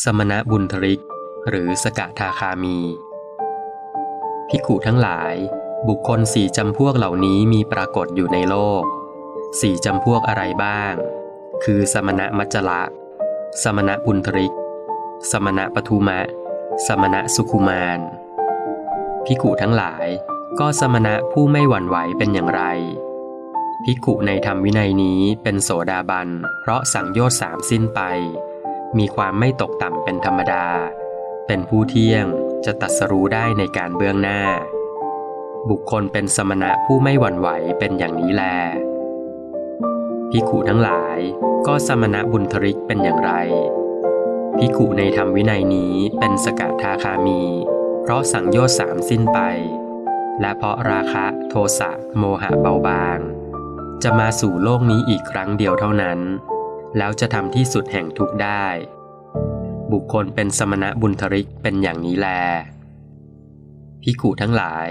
สมณะบุญทริก หรือสกทาคามีภิกุทั้งหลาย บุคคลสี่จำพวกเหล่านี้มีปรากฏอยู่ในโลก สี่จำพวกอะไรบ้าง คือสมณะมัจจละ สมณะบุญทริก สมณะปทุมะ สมณะสุขุมารภิกุทั้งหลาย ก็สมณะผู้ไม่หวั่นไหวเป็นอย่างไรภิกขุในธรรมวินัยนี้เป็นโสดาบัน เพราะสังโยชน์สามสิ้นไป มีความไม่ตกต่ำเป็นธรรมดา เป็นผู้เที่ยงจะตัดสรู้ได้ในการเบื้องหน้า บุคคลเป็นสมณะผู้ไม่หวั่นไหวเป็นอย่างนี้แลภิขุทั้งหลายก็สมณะบุญทริกเป็นอย่างไรภิขุในธรรมวินัยนี้เป็นสกทาคามี เพราะสังโยชน์สามสิ้นไป และเพราะราคะโทสะโมหะเบาบาง จะมาสู่โลกนี้อีกครั้งเดียวเท่านั้น แล้วจะทำที่สุดแห่งทุกได้ บุคคลเป็นสมณะบุญทริกเป็นอย่างนี้แลภิกุทั้งหลาย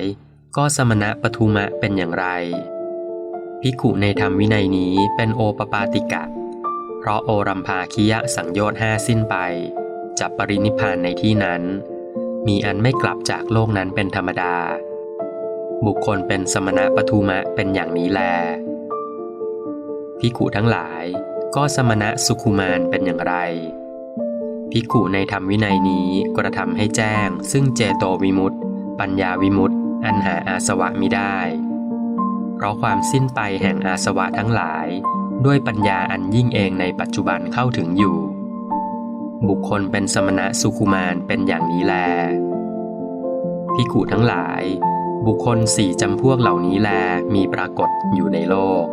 ก็สมณะปทุมะเป็นอย่างไรภิกุในธรรมวินัยนี้เป็นโอปปาติกะ เพราะโอรัมภาคิยะสังโยชน์ห้าสิ้นไปจับปรินิพานในที่นั้น มีอันไม่กลับจากโลกนั้นเป็นธรรมดา บุคคลเป็นสมณะปทุมะเป็นอย่างนี้แลภิกุทั้งหลาย ก็สมณะสุขุมารเป็นอย่างไร ภิกขุในธรรมวินัยนี้กระทำให้แจ้ง ซึ่งเจโตวิมุตติ ปัญญาวิมุตติ อันหาอาสวะมิได้ เพราะความสิ้นไปแห่งอาสวะทั้งหลาย ด้วยปัญญาอันยิ่งเองในปัจจุบันเข้าถึงอยู่ บุคคลเป็นสมณะสุขุมารเป็นอย่างนี้แล ภิกขุทั้งหลาย บุคคลสี่จำพวกเหล่านี้แลมีปรากฏอยู่ในโลก